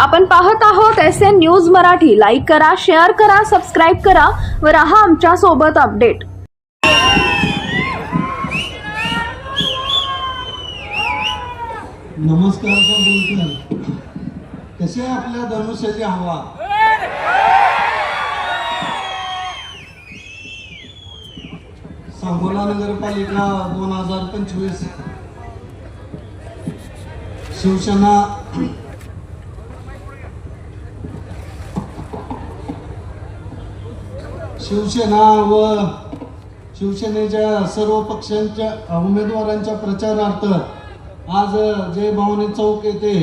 आपण पाहत आहोत S N news Marathi. Like करा शेअर करा सबस्क्राईब करा व राहा आमच्यासोबत अपडेट नमस्कार सर बोलतोय कसे आपल्या धनुष्याची हवा? सांगोला नगरपालिका दोन हजार पंचवीस. शिवसेना शिवसेना व शिवसेनेच्या सर्व पक्षांच्या उमेदवारांच्या प्रचारार्थ आज जय भवानी चौक येथे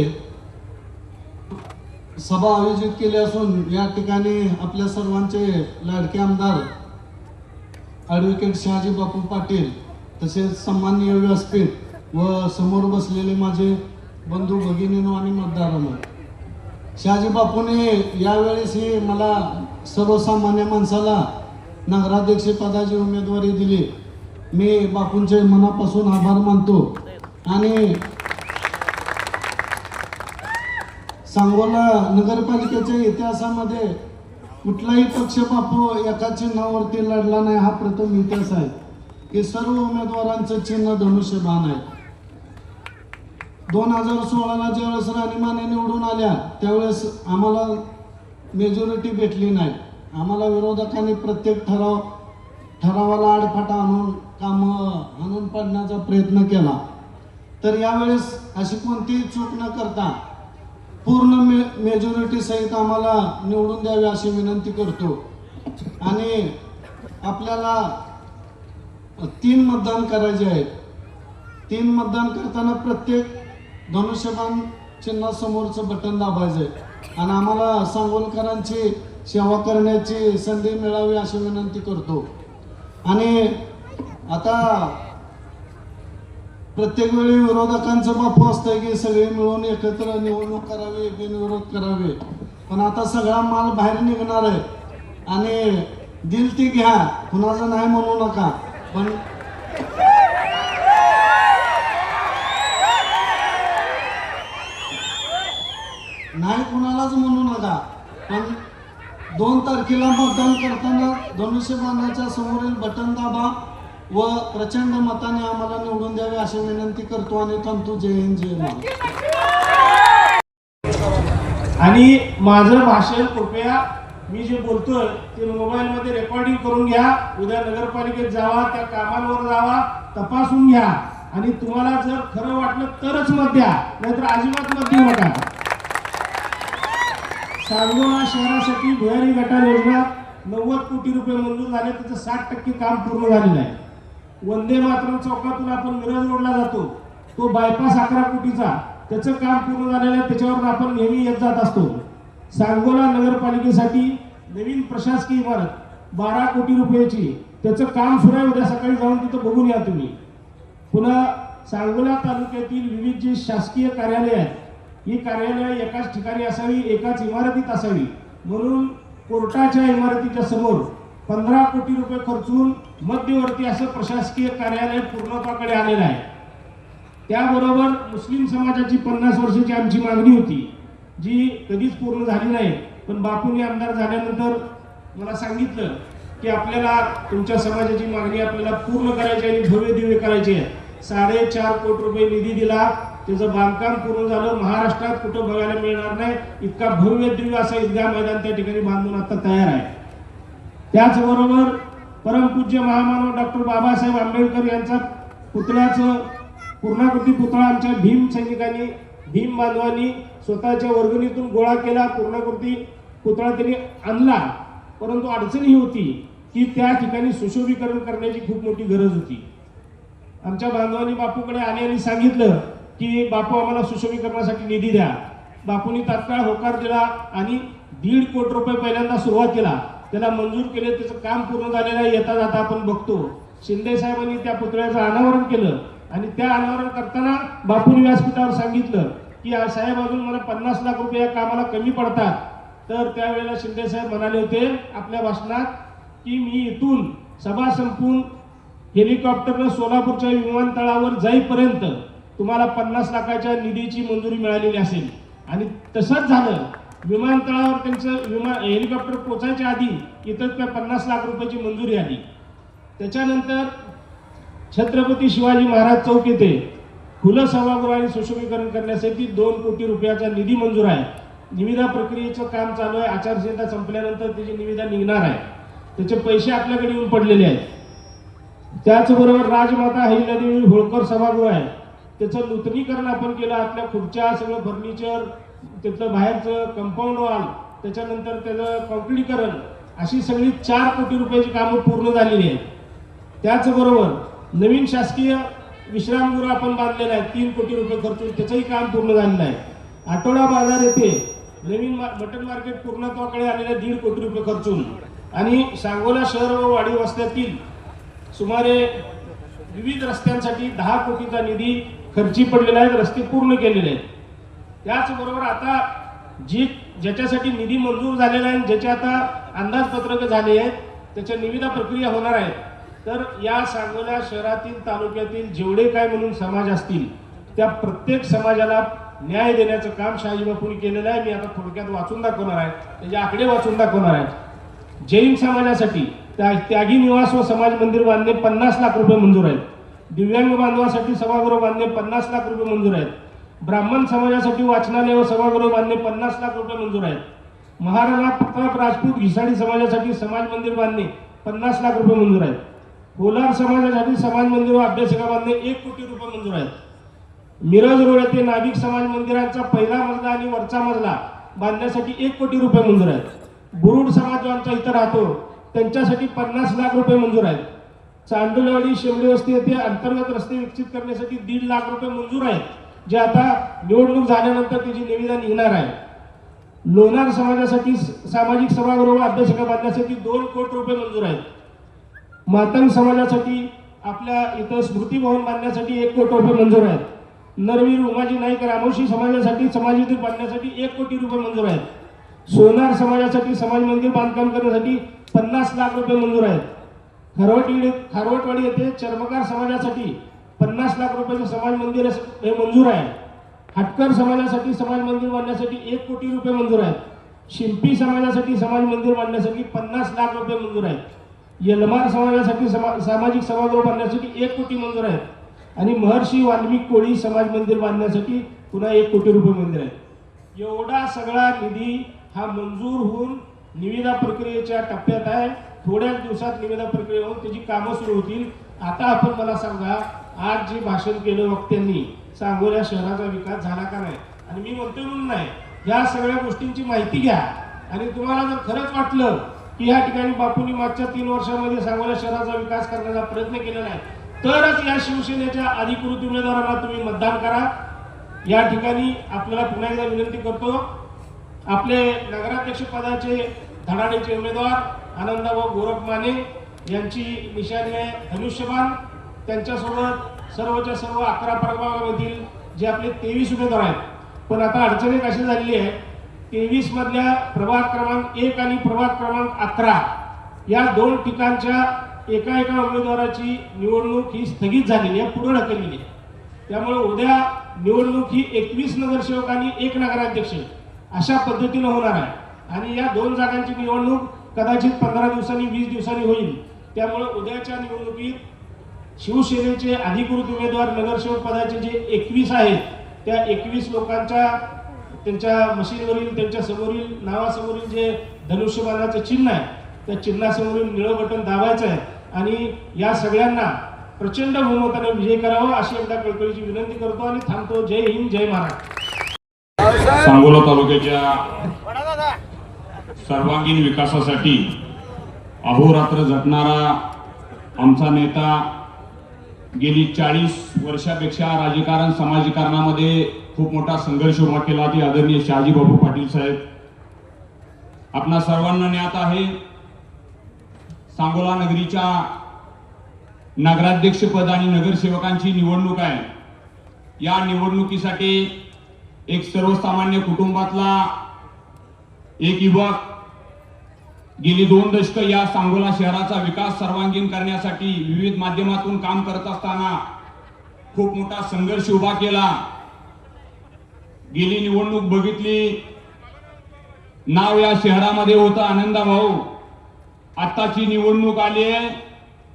सभा आयोजित केली असून या ठिकाणी आपल्या सर्वांचे लाडके आमदार ॲडव्होकेट शहाजी बापू पाटील तसेच सन्माननीय व्यासपीठ व समोर बसलेले माझे बंधू भगिनीनो आणि मतदारांनो शहाजी बापूने यावेळेस ही मला सर्वसामान्य माणसाला नगराध्यक्ष पदाची उमेदवारी दिली. मी बापूंचे मनापासून आभार मानतो. आणि सांगोला नगरपालिकेच्या इतिहासामध्ये कुठलाही पक्ष बापू एका चिन्हावरती लढला नाही हा प्रथम इतिहास आहे. की सर्व उमेदवारांचं चिन्ह धनुष्यबाण आहे. दोन हजार सोळाला ज्यावेळेस राणीमाने निवडून आल्या त्यावेळेस आम्हाला मेजॉरिटी भेटली नाही. आम्हाला विरोधकांनी प्रत्येक ठराव ठरावाला आडफाटा आणून कामं आणून पाडण्याचा प्रयत्न केला. तर यावेळेस अशी कोणतीही चूक न करता पूर्ण मे मेजॉरिटी सहित आम्हाला निवडून द्यावी अशी विनंती करतो. आणि आपल्याला तीन मतदान करायचे आहेत. तीन मतदान करताना प्रत्येक धनुष्यबाण चिन्हासमोरचं बटन दाबायचं आहे आणि आम्हाला सांगोलकरांची सेवा करण्याची संधी मिळावी अशी विनंती करतो. आणि आता प्रत्येक वेळी विरोधकांचं बापू असतंय की सगळे मिळून एकत्र निवडणूक करावी बिनविरोध करावे. पण आता सगळा माल बाहेर निघणार आहे. आणि दिल ती घ्या कुणाचं नाही म्हणू नका. पण नाही कुणालाच म्हणू नका. पण दोन तारखेला मतदान करताना धनुष्यबाणाच्या समोरील बटन दाबा व प्रचंड मताने आम्हाला निवडून द्यावे अशी विनंती करतो आणि थांबतो जय हिंद जय आणि माझं भाषण कृपया मी जे बोलतोय ते मोबाईलमध्ये रेकॉर्डिंग करून घ्या. उद्या नगरपालिकेत जावा त्या कामांवर जावा तपासून घ्या. आणि तुम्हाला जर खरं वाटलं तरच मत द्या नाहीतर अजिबात मत देऊ नका. सांगोळा शहरासाठी भुयारी गटार योजना नव्वद कोटी रुपये मंजूर झाले. त्याचं साठ टक्के काम पूर्ण झालेलं आहे. वंदे मातरम चौकातून आपण मिरज रोडला जातो. तो बायपास अकरा कोटीचा. त्याचं काम पूर्ण झालेलं आहे. त्याच्यावर आपण नेहमी येत जात असतो. सांगोला नगरपालिकेसाठी नवीन प्रशासकीय इमारत बारा कोटी रुपयाची. त्याचं काम सुरू आहे. उद्या सकाळी जाऊन तिथं बघून या तुम्ही. पुन्हा सांगोला तालुक्यातील विविध जे शासकीय कार्यालय आहेत ही कार्यालय एकाच ठिकाणी असावी एकाच इमारतीत असावी. म्हणून कोर्टाच्या इमारतीच्या समोर पंधरा कोटी रुपये खर्चून मध्यवर्ती असं प्रशासकीय कार्यालय पूर्णत्वाकडे आलेलं आहे. त्याबरोबर मुस्लिम समाजाची पन्नास वर्षाची आमची मागणी होती जी कधीच पूर्ण झाली नाही. पण बापूंनी आमदार झाल्यानंतर मला सांगितलं की आपल्याला तुमच्या समाजाची मागणी आपल्याला पूर्ण करायची आणि भव्य दिव्य करायची आहे. साडेचार कोटी रुपये निधी दिला त्याचं बांधकाम पूर्ण झालं. महाराष्ट्रात कुठं बघायला मिळणार नाही. इतका भव्य दिव्य असा ईदगाह मैदान त्या ठिकाणी बांधून आता तयार आहे. त्याचबरोबर परमपूज्य महामानव डॉक्टर बाबासाहेब आंबेडकर यांचा पुतळ्याचं पूर्णाकृती पुतळा आमच्या भीम सैनिकांनी भीम बांधवांनी स्वतःच्या वर्गणीतून गोळा केला. पूर्णाकृती पुतळा त्यांनी आणला. परंतु अडचण ही होती की त्या ठिकाणी सुशोभीकरण करण्याची खूप मोठी गरज होती. आमच्या बांधवांनी बापूकडे आले आणि सांगितलं की बापू आम्हाला सुशोभीकरणासाठी निधी द्या. बापूंनी तात्काळ होकार दिला आणि दीड कोटी रुपये पहिल्यांदा सुरुवात केला. त्याला मंजूर केले त्याचं काम पूर्ण झालेलं आहे येता जाता आपण बघतो. शिंदे साहेबांनी त्या पुतळ्याचं अनावरण केलं आणि त्या अनावरण करताना बापूंनी व्यासपीठावर सांगितलं की साहेब अजून मला पन्नास लाख रुपये या कामाला कमी पडतात. तर त्यावेळेला शिंदे साहेब म्हणाले होते आपल्या भाषणात की मी इथून सभा संपून हेलिकॉप्टरनं सोलापूरच्या विमानतळावर जाईपर्यंत तुम्हाला पन्नास लाखाच्या निधीची मंजुरी मिळालेली असेल. आणि तसंच झालं विमानतळावर त्यांचं विमान हेलिकॉप्टर पोचायच्या आधी इथं त्या पन्नास लाख रुपयाची मंजुरी आली. त्याच्यानंतर छत्रपती शिवाजी महाराज चौक येथे खुलं सभागृह आणि सुशोभीकरण करण्यासाठी दोन कोटी रुपयाचा निधी मंजूर आहे. निविदा प्रक्रियेचं काम चालू आहे. आचारसंहिता संपल्यानंतर त्याची निविदा निघणार आहे. त्याचे पैसे आपल्याकडे येऊन पडलेले आहेत. त्याचबरोबर राजमाता अहिल्यादेवी होळकर सभागृह आहे. त्याचं नूतनीकरण आपण केलं आतल्या खुर्च्या सगळं फर्निचर त्यातलं बाहेरचं कंपाऊंड वॉल त्याच्यानंतर त्याचं कॉन्क्रीटीकरण अशी सगळी चार कोटी रुपयाची कामं पूर्ण झालेली आहेत. त्याचबरोबर नवीन शासकीय विश्रामगृह आपण बांधलेलं आहे तीन कोटी रुपये खर्चून त्याचंही काम पूर्ण झालेलं आहे. आठवडा बाजार येथे नवीन मटन मार्केट पूर्णत्वाकडे आलेलं आहे दीड कोटी रुपये खर्चून आणि सांगोला शहर व वाडी वस्त्यातील सुमारे विविध रस्त्यांसाठी दहा कोटीचा निधी खर्ची पडलेला आहे रस्ते पूर्ण केलेले आहेत. त्याचबरोबर आता जी ज्याच्यासाठी निधी मंजूर झालेला आहे ज्याचे आता अंदाजपत्रक झाले आहेत त्याच्या निविदा प्रक्रिया होणार आहेत. तर या सांगोला शहरातील तालुक्यातील जेवढे काय म्हणून समाज असतील त्या प्रत्येक समाजाला न्याय देण्याचं काम शहाजीबापूंनी केलेलं आहे. मी आता थोडक्यात वाचून दाखवणार आहे. त्याचे आकडे वाचून दाखवणार आहे. जैन समाजासाठी त्या त्यागी निवास व समाज मंदिर बांधणे पन्नास लाख रुपये मंजूर आहेत. दिव्यांग बांधवासाठी सभागृह बांधणे पन्नास लाख रुपये मंजूर आहेत. ब्राह्मण समाजासाठी वाचनालय व सभागृह बांधणे पन्नास लाख रुपये मंजूर आहेत. महाराणा प्रताप राजपूत घिसाडी समाजासाठी समाज मंदिर बांधणे पन्नास लाख रुपये मंजूर आहेत. कोलार समाजासाठी समाज मंदिर व अभ्यासिका बांधणे एक कोटी रुपये मंजूर आहेत. मिरज रोड येथे नाभिक समाज मंदिरांचा पहिला मजला आणि वरचा मजला बांधण्यासाठी एक कोटी रुपये मंजूर आहेत. बुरुड समाज जो आमचा इथं राहतो त्यांच्यासाठी पन्नास लाख रुपये मंजूर आहेत. चांडोलवाडी शेवडी वस्ती येथे अंतर्गत रस्ते विकसित करण्यासाठी दीड लाख रुपये मंजूर आहेत जे आता निवडणूक झाल्यानंतर त्याची निविदा निघणार आहे. लोणार समाजासाठी स- सामाजिक सभागृह व बांधण्यासाठी दोन कोटी रुपये मंजूर आहेत. मातंग समाजासाठी आपल्या इथं स्मृती भवन बांधण्यासाठी एक कोटी रुपये मंजूर आहेत. नरवीर उमाजी नाईक रामोशी समाजासाठी समाज मंदिर बांधण्यासाठी एक कोटी रुपये मंजूर आहेत. सोनार समाजासाठी समाज मंदिर बांधकाम करण्यासाठी पन्नास लाख रुपये मंजूर आहेत. खारवटवाडी खारवटवाडी येथे चर्मकार समाजासाठी पन्नास लाख रुपयाचं समाज मंदिर हे मंजूर आहे. हटकर समाजासाठी समाज मंदिर बांधण्यासाठी एक कोटी रुपये मंजूर आहेत. शिंपी समाजासाठी समाज मंदिर बांधण्यासाठी पन्नास लाख रुपये मंजूर आहेत. यलमार समाजासाठी समा सामाजिक सभागृह बांधण्यासाठी एक कोटी मंजूर आहेत. आणि महर्षी वाल्मिक कोळी समाज मंदिर बांधण्यासाठी पुन्हा एक कोटी रुपये मंदिर आहे एवढा सगळा निधी हा मंजूर होऊन निविदा प्रक्रियेच्या टप्प्यात आहे. थोड्याच दिवसात निवेदन प्रक्रिया होऊन त्याची कामं सुरू होतील. आता आपण मला सांगा आज जे भाषण केलं वक्त्यांनी सांगोल्या शहराचा विकास झाला का नाही? आणि मी म्हणतोय म्हणून नाही. या सगळ्या गोष्टींची माहिती घ्या. आणि तुम्हाला जर खरंच वाटलं की या ठिकाणी बापूंनी मागच्या तीन वर्षामध्ये सांगोला शहराचा विकास करण्याचा प्रयत्न केलेला आहे तरच या शिवसेनेच्या अधिकृत उमेदवारांना तुम्ही मतदान करा. या ठिकाणी आपल्याला पुन्हा एकदा विनंती करतो आपले नगराध्यक्ष पदाचे धडाडीचे उमेदवार आनंद व गोरख माने यांची निशाने आहे धनुष्यबाण त्यांच्यासोबत सर्वच्या सर्व अकरा प्रभागामधील जे आपले तेवीस उमेदवार आहेत. पण आता अडचण एक अशी झालेली आहे तेवीस मधल्या प्रभाग क्रमांक एक आणि प्रभाग क्रमांक अकरा या दोन ठिकाणच्या एका एका उमेदवाराची निवडणूक ही स्थगित झालेली आहे पुढे ढकललेली आहे. त्यामुळे उद्या निवडणूक ही एकवीस नगरसेवक आणि एक नगराध्यक्ष अशा पद्धतीनं होणार आहे. आणि या दोन जागांची निवडणूक कदाचित पंधरा दिवसांनी वीस दिवसांनी होईल. त्यामुळे उद्याच्या निवडणुकीत शिवसेनेचे अधिकृत उमेदवार नगरसेवक पदाचे जे एकवीस आहेत त्या एकवीस लोकांच्या त्यांच्या मशीनवरील त्यांच्या समोरील नावासमोरील जे धनुष्यबाणाचं चिन्ह आहे त्या चिन्हासमोरील निळं बटन दाबायचं आहे. आणि या सगळ्यांना प्रचंड बहुमताने विजय करावा अशी एकदा कळकळीची विनंती करतो आणि थांबतो. जय हिंद जय महाराष्ट्र. सांगोला तालुक्याच्या सर्वांगीण विकासासाठी अहोरात्र झटणारा आमचा नेता गेली चाळीस वर्षापेक्षा राजकारण समाजीकरणामध्ये खूप मोठा संघर्ष उभा केला. ते आदरणीय शहाजीबाबू पाटील साहेब. आपणा सर्वांना ज्ञात आहे सांगोला नगरीच्या नगराध्यक्षपद आणि नगरसेवकांची निवडणूक आहे. या निवडणुकीसाठी एक सर्वसामान्य कुटुंबातला एक युवक गेली दोन दशक या सांगोला शहराचा विकास सर्वांगीण करण्यासाठी विविध माध्यमातून काम करत असताना खूप मोठा संघर्ष उभा केला. गेली निवडणूक बघितली. नाव या शहरामध्ये होतं आनंदा भाऊ. आत्ताची निवडणूक आली आहे.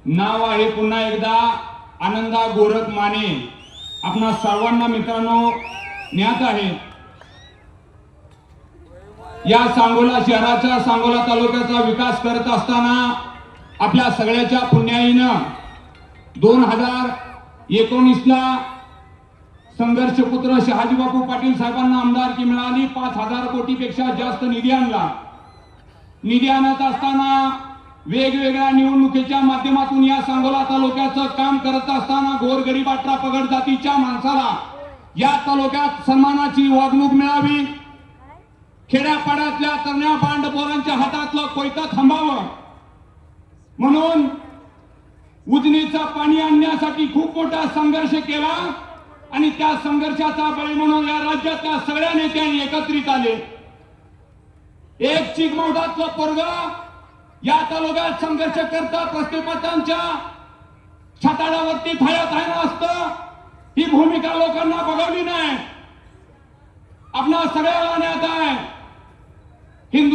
नाव आहे पुन्हा एकदा आनंदा गोरख माने आपणा सर्वांना मित्रांनो ज्ञात आहे या सांगोला शहराचा सांगोला तालुक्याचा विकास करत असताना आपल्या सगळ्याच्या पुण्याईनं दोन हजार एकोणीसला संघर्षपुत्र शहाजीबापू पाटील साहेबांना आमदारकी मिळाली. पाच हजार कोटीपेक्षा जास्त निधी आणला. निधी आणत असताना वेगवेगळ्या निवडणुकीच्या माध्यमातून या सांगोला तालुक्याचं काम करत असताना गोरगरीब अठरा पगड जातीच्या माणसाला या तालुक्यात सन्मानाची वागणूक मिळावी. खेड्यापाड्यातल्या तरण्या बांडपोरांच्या हातातलं कोयतं थांबावं. म्हणून उजनीचं पाणी आणण्यासाठी खूप मोठा संघर्ष केला आणि त्या संघर्षाचा बळी म्हणून या राज्यातल्या सगळ्या नेत्यांनी एकत्रित आले. एक चिकमौडातलं पोरग या तालुक्यात संघर्ष करता प्रस्थिपतांच्या छताडावरती थायात आहे असतं. ही भूमिका लोकांना बघवली नाही. आपणा सगळ्याला ज्ञात आहे.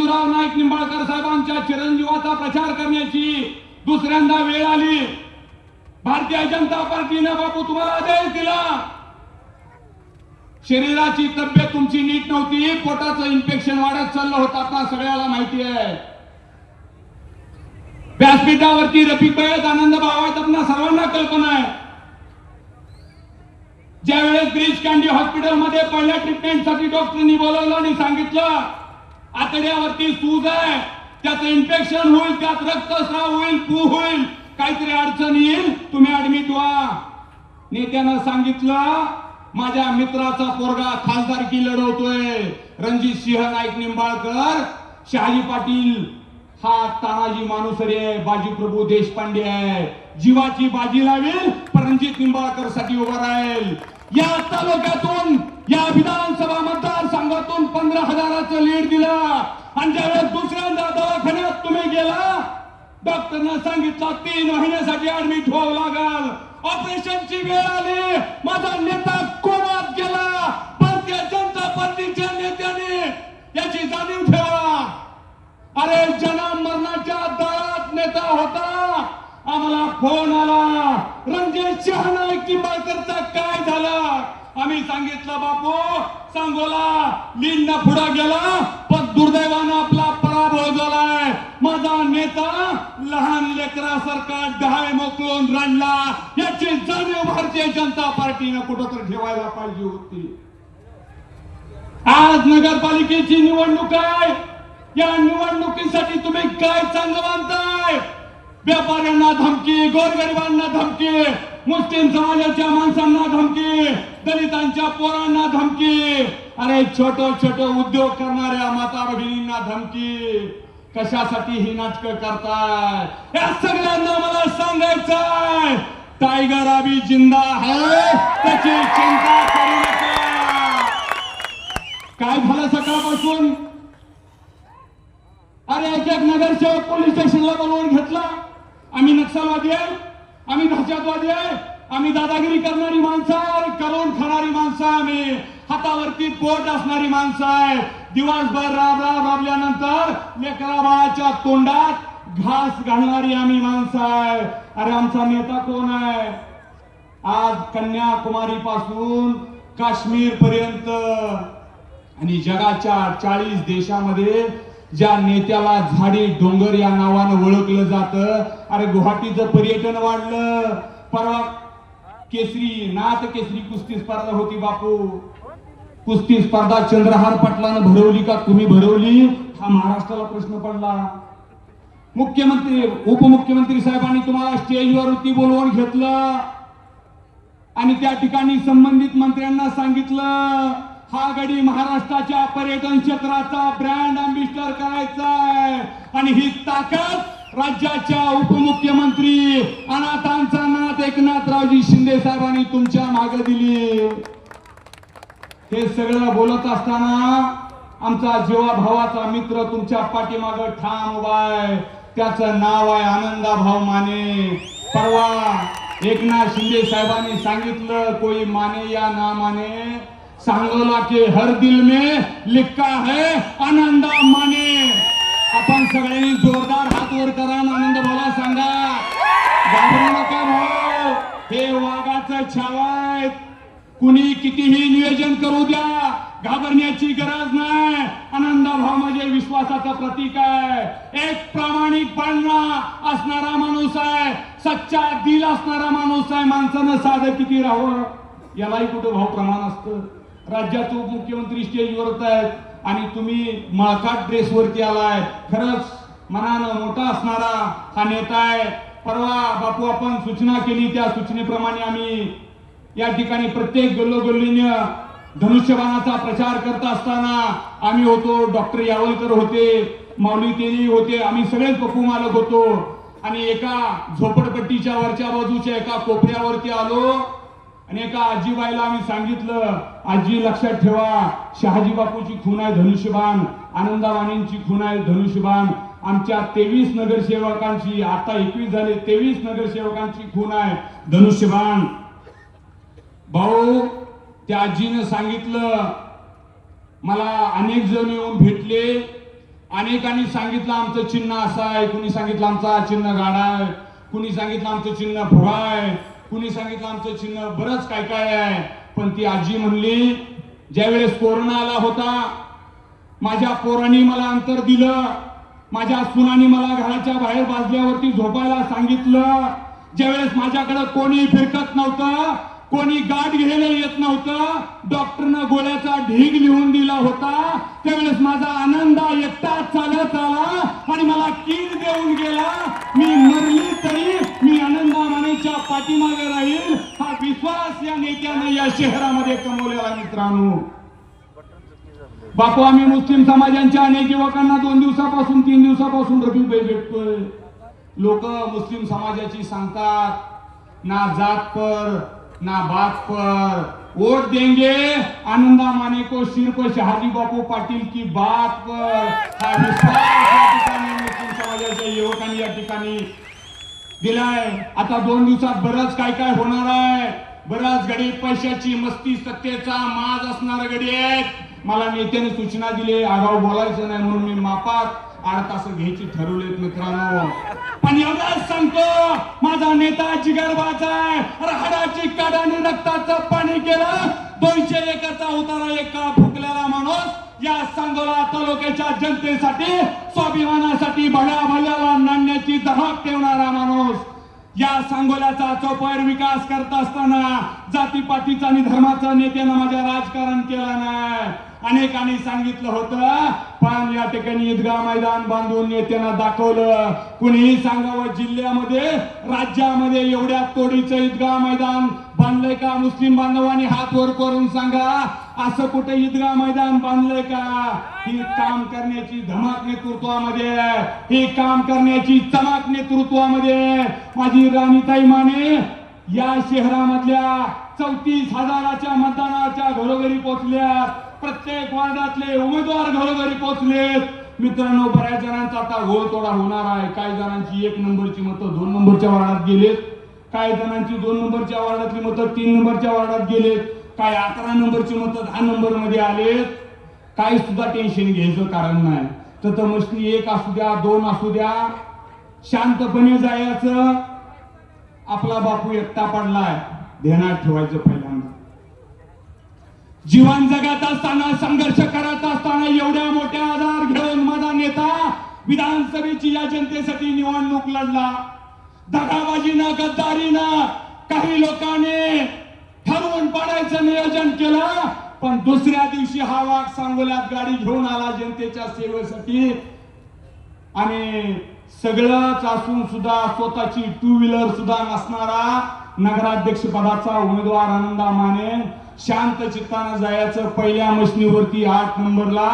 हिंदूराव नाईक निंबाळकर साहेबांच्या चिरंजीवाचा प्रचार करण्याची दुसऱ्यांदा वेळ आली. भारतीय जनता पार्टीने बापू तुम्हाला आदेश दिला. शरीराची तब्येत तुमची नीट नव्हती पोटाचं इन्फेक्शन वाढत चाललं होतं आता सगळ्याला माहिती आहे. व्यासपीठावरती रफिक बैत आनंद भाव आपल्या सर्वांना कल्पना आहे. ज्यावेळेस ब्रिज कॅन्डी हॉस्पिटलमध्ये पहिल्या ट्रीटमेंटसाठी डॉक्टरनी बोलवलं आणि सांगितलं आतड्यावरती सूज आहे. त्याचं इन्फेक्शन होईल त्यात रक्तस्राव होईल पू होईल. काहीतरी अडचण येईल तुम्ही ऍडमिट व्हा. नेत्यानं सांगितलं माझ्या मित्राचा पोरगा खासदारकी लढवतोय. रणजित सिंह नाईक निंबाळकर शहाजी पाटील हा तानाजी मानुसरे आहे बाजीप्रभू देशपांडे आहे. जीवाची बाजी लावेल पण रणजित निंबाळकरसाठी उभा राहील. या तालुक्यातून या विधानसभा मतदारसंघातून पंधरा हजाराचं लीड दिलं. आणि ज्यावेळेस दुसऱ्यांदा दवाखान्यात तुम्ही गेला डॉक्टरनं सांगितलं तीन महिन्यासाठी ऍडमिट व्हावं लागाल. ऑपरेशनची वेळ आली. माझा नेता कोमात गेला? भारतीय जनता पार्टीच्या नेत्याने याची जाणीव ठेवा. अरे जना मरणाच्या दारात नेता होता. आम्हाला फोन आला. रणजित शहाणा नाईक काय झालं? आम्ही सांगितलं बापू सांगोला लीन पुढे गेला पण दुर्दैवानं आपला पराभव झालाय. माझा नेता लहान लेकरासारखा डहाय मोकळून रडला. याची जाणीव भारतीय जनता पार्टीनं कुठं तर ठेवायला पाहिजे होती. आज नगरपालिकेची निवडणूक आहे. या निवडणुकीसाठी तुम्ही काय चांगलं मानताय? व्यापाऱ्यांना धमकी गोरगरिबांना धमकी मुस्लिम समाजाच्या माणसांना धमकी दलितांच्या पोरांना धमकी अरे छोट छोट उद्योग करणाऱ्या माता भगिनींना धमकी. कशासाठी ही नाटक करताय? या सगळ्यांना मला सांगायचंय टायगर अभी जिंदा है त्याची चिंता करू नका. काय झालं सकाळपासून? अरे एक एक नगरसेवक पोलीस स्टेशनला बोलवून घेतला. आम्ही नक्षलवादी आहे आम्ही दहशतवादी आहे आम्ही दादागिरी करणारी माणसं आहे करून खाणारी माणसं आहे आम्ही हातावरती पोट असणारी माणसं आहे. दिवसभर राब राब राबल्यानंतर लेकरा बाळाच्या तोंडात घास घालणारी आम्ही माणसं आहे. अरे आमचा नेता कोण आहे? आज कन्याकुमारी पासून काश्मीर पर्यंत आणि जगाच्या चाळीस देशामध्ये ज्या नेत्याला झाडी डोंगर या नावानं ओळखलं जातं अरे गुवाहाटीचं पर्यटन वाढलं. परवा केसरी नाथ केसरी कुस्ती स्पर्धा होती बापू. कुस्ती स्पर्धा चंद्रहार पाटलानं भरवली का? तुम्ही भरवली? हा महाराष्ट्राला प्रश्न पडला. मुख्यमंत्री उपमुख्यमंत्री साहेबांनी तुम्हाला स्टेजवरती बोलवून घेतलं. आणि त्या ठिकाणी संबंधित मंत्र्यांना सांगितलं. हा गडी महाराष्ट्राच्या पर्यटन क्षेत्राचा ब्रँड अम्बिस्टर करायचा आहे. आणि ही ताकद राज्याच्या उपमुख्यमंत्री अनाथांचा नाथ एकनाथरावजी शिंदे साहेबांनी तुमच्या मागे दिली. हे सगळं बोलत असताना आमचा जेव्हा भावाचा मित्र तुमच्या पाठीमाग ठाम उभा आहे. त्याचं नाव आहे आनंदा भाऊ माने. परवा एकनाथ शिंदे साहेबांनी सांगितलं कोई माने या ना माने. सांगोला के हर दिल में लिखा है आनंदा माने। आपण सगळ्यांनी जोरदार हात वर करा आनंद बोला सांगा। घाबरू नका भाऊ हे वाघाच छावाय कुणी कितीही नियोजन करू द्या घाबरण्याची गरज नाही. आनंदा भाऊ म्हणजे विश्वासाचं प्रतीक आहे. एक प्रामाणिक प्रामाणिकपणा असणारा माणूस आहे. सच्चा दिल असणारा माणूस आहे. माणसानं साधं किती राहावं? यालाही कुठं भाऊ प्रमाण असतं? राज्याचे उपमुख्यमंत्री स्टेजवरच आहेत. आणि तुम्ही मळकाट ड्रेसवरती आलाय. खरंच मनानं मोठा असणारा हा नेता आहे. परवा बापू आपण सूचना केली त्या सूचनेप्रमाणे आम्ही या ठिकाणी प्रत्येक गल्लोगल्लीनं धनुष्यबाणाचा प्रचार करत असताना आम्ही होतो. डॉक्टर यावलकर होते माऊली तेली होते. आम्ही सगळेच पप्पू मालक होतो. आणि एका झोपडपट्टीच्या वरच्या बाजूच्या एका कोपऱ्यावरती आलो. आणि एका आजीबाईला आम्ही सांगितलं आजी लक्षात ठेवा शहाजी बापूची खून आहे धनुष्यबाण आनंदावाणींची खून आहे धनुष्यबाण. आमच्या तेवीस नगरसेवकांची आता एकवीस झाले तेवीस नगरसेवकांची खून आहे धनुष्यबाण. भाऊ त्या आजीनं सांगितलं मला अनेक जण येऊन भेटले. अनेकांनी सांगितलं आमचं चिन्ह असं आहे. कुणी सांगितलं आमचा चिन्ह गाडा आहे. कुणी सांगितलं आमचं चिन्ह भुवा आहे. कुणी सांगितलं आमचं चिन्ह बरंच काय काय आहे. पण ती आजी म्हणली ज्यावेळेस कोरोना आला होता माझ्या पोरांनी मला अंतर दिलं माझ्या सुनानी मला घराच्या बाहेर बाजल्यावरती झोपायला सांगितलं ज्यावेळेस माझ्याकडे कोणी फिरकत नव्हतं कोणी गाठ घ्यायला येत नव्हतं. डॉक्टरनं गोळ्याचा ढीग लिहून दिला होता. त्यावेळेस माझा आनंद एकटा चालत आला आणि मला कीड देऊन गेला. मी मरली तरी मी आनंदा मानेच्या पाठीमागे राहील. हा विश्वास या नेत्याने या शहरामध्ये कमवलेला मित्रांनो. बापू आम्ही मुस्लिम समाजांच्या अनेक युवकांना दोन दिवसापासून तीन दिवसापासून रबी भेटतोय. लोक मुस्लिम समाजाची सांगतात ना जात पर ना बात पर। वोट देंगे आनंदा माने को सिर्फ शहाजी बापू पाटील की बात पर। हा विश्वास या ठिकाणी मुस्लिम समाजाच्या युवकांनी या ठिकाणी दिलाय आता दोन दिवसात बरंच काय काय होणार आहे। बराच गडी पैशाची मस्ती सत्तेचा माज असणार गडी आहेत। मला नेत्याने सूचना दिली आगाऊ बोलायचं नाही म्हणून मी मापात आठ तास घ्यायची ठरवलेत मित्रांनो. पण एवढाच सांगतो माझा नेता जिगरबाचा आहे राहडाची काढाने रक्ताचं पाणी केलं दोनशे एकरचा उतारा एका फुकलेला माणूस या सांगोला तालुक्याच्या जनतेसाठी स्वाभिमानासाठी भल्या भल्याला नाण्याची धमक ठेवणारा माणूस. या सांगोल्याचा चौपायर विकास करत असताना जातीपातीचा आणि धर्माचा नेत्यानं माझ्या राजकारण केलं नाही. अनेकांनी सांगितलं होतं पण या ठिकाणी ईदगाह मैदान बांधून नेत्यांना दाखवलं. कुणीही सांगावं जिल्ह्यामध्ये राज्यामध्ये एवढ्या तोडीचं ईदगाह मैदान बांधलंय का? मुस्लिम बांधवांनी हात वर करून सांगा. असं कुठे ईदगा मैदान बांधलंय का? ही काम करण्याची धमाक नेतृत्वामध्ये ही काम करण्याची चमाक नेतृत्वामध्ये माझी राणीताई माने या शहरामधल्या चौतीस हजाराच्या मतदानाच्या घरोघरी पोहोचल्या. प्रत्येक वार्डातले उमेदवार घरोघरी पोहोचलेत मित्रांनो बऱ्याच जणांचा आता घोळतोडा होणार आहे. काही जणांची एक नंबरची मतं दोन नंबरच्या वार्डात गेलेत. काही जणांची दोन नंबरच्या वार्डातली मतं तीन नंबरच्या वार्डात गेलेत. काय अकरा नंबरची मत दहा नंबरमध्ये आलेत काही सुद्धा टेन्शन घ्यायचं कारण नाही. तर मस्ती एक असू द्या दोन असू द्या शांतपणे जायचं. आपला बापू एकटा पडलाय ध्यानात ठेवायचं पहिल्यांदा. जीवन जगत असताना संघर्ष करत असताना एवढ्या मोठ्या आधार घेऊन माझा नेता विधानसभेची या जनतेसाठी निवडणूक लढला. दगाबाजीनं गद्दारीनं काही लोकांनी ठरवून पाडायचं नियोजन केलं पण दुसऱ्या दिवशी हा वाघ सांगोल्यात गाडी घेऊन आला जनतेच्या सेवेसाठी. आणि सगळंच असून सुद्धा स्वतःची टू व्हीलर सुद्धा नसणारा नगराध्यक्ष पदाचा उमेदवार आनंदा माने शांत चित्तानं जायचं पहिल्या मशनीवरती आठ नंबरला.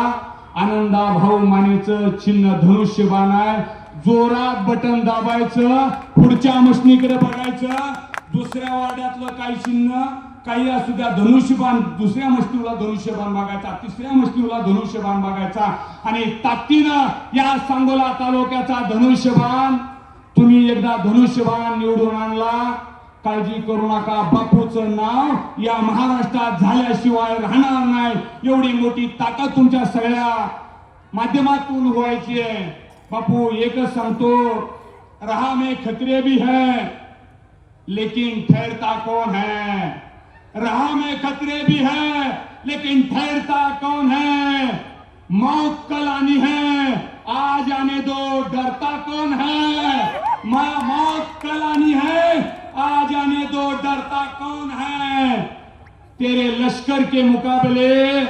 आनंदा भाऊ मानेचं चिन्ह धनुष्य बाणाय जोरात बटन दाबायचं. पुढच्या मशनीकडे बघायचं. दुसऱ्या वाड्यातलं काही चिन्ह काही असू द्या धनुष्यबाण दुसऱ्या मशनीला धनुष्यबाण बघायचा तिसऱ्या मशनीला धनुष्यबाण बघायचा आणि ताकदीनं या सांगोला तालुक्याचा धनुष्यबाण तुम्ही एकदा धनुष्यबाण निवडून आणला. काळजी करू नका बापूचं नाव या महाराष्ट्रात झाल्याशिवाय राहणार नाही. एवढी मोठी ताकद तुमच्या सगळ्या माध्यमातून व्हायची आहे. बापू एकच सांगतो रहा मे खतरे भी है. लेकिन ठहरता कौन है? राह में खतरे भी है, लेकिन ठहरता कौन है? मौत कल आनी है आज आने दो, डरता कौन है? माँ, मौत कल आनी है आज आने दो, डरता कौन है? तेरे लश्कर के मुकाबले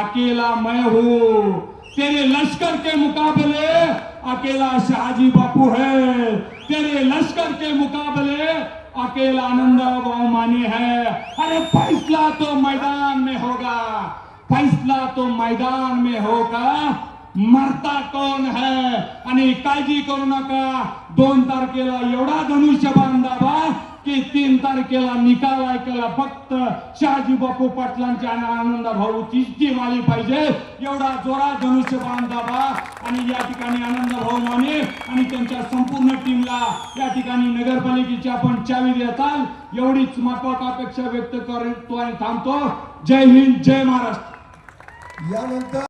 अकेला मैं हूँ। तेरे लश्कर के मुकाबले अकेला शाहजी बापू है। तेरे लश्कर के मुकाबले अकेला आनंद माने है। अरे फैसला तो मैदान में होगा। फैसला तो मैदान में होगा। मरता कोण है? आणि काळजी करू नका। दोन तारखेला एवढा धनुष्य बांधावा की तीन तारखेला निकाल ऐकायला फक्त शहाजी बापू पाटलांच्या आणि आनंद भाऊची टीम आली पाहिजे. एवढा जोरात धनुष्यबाण दाबा आणि या ठिकाणी आनंद भाऊ माने आणि त्यांच्या संपूर्ण टीमला या ठिकाणी नगरपालिकेची आपण चावी देताल एवढीच माफक अपेक्षा व्यक्त करतो आणि थांबतो. जय हिंद जय महाराष्ट्र. यानंतर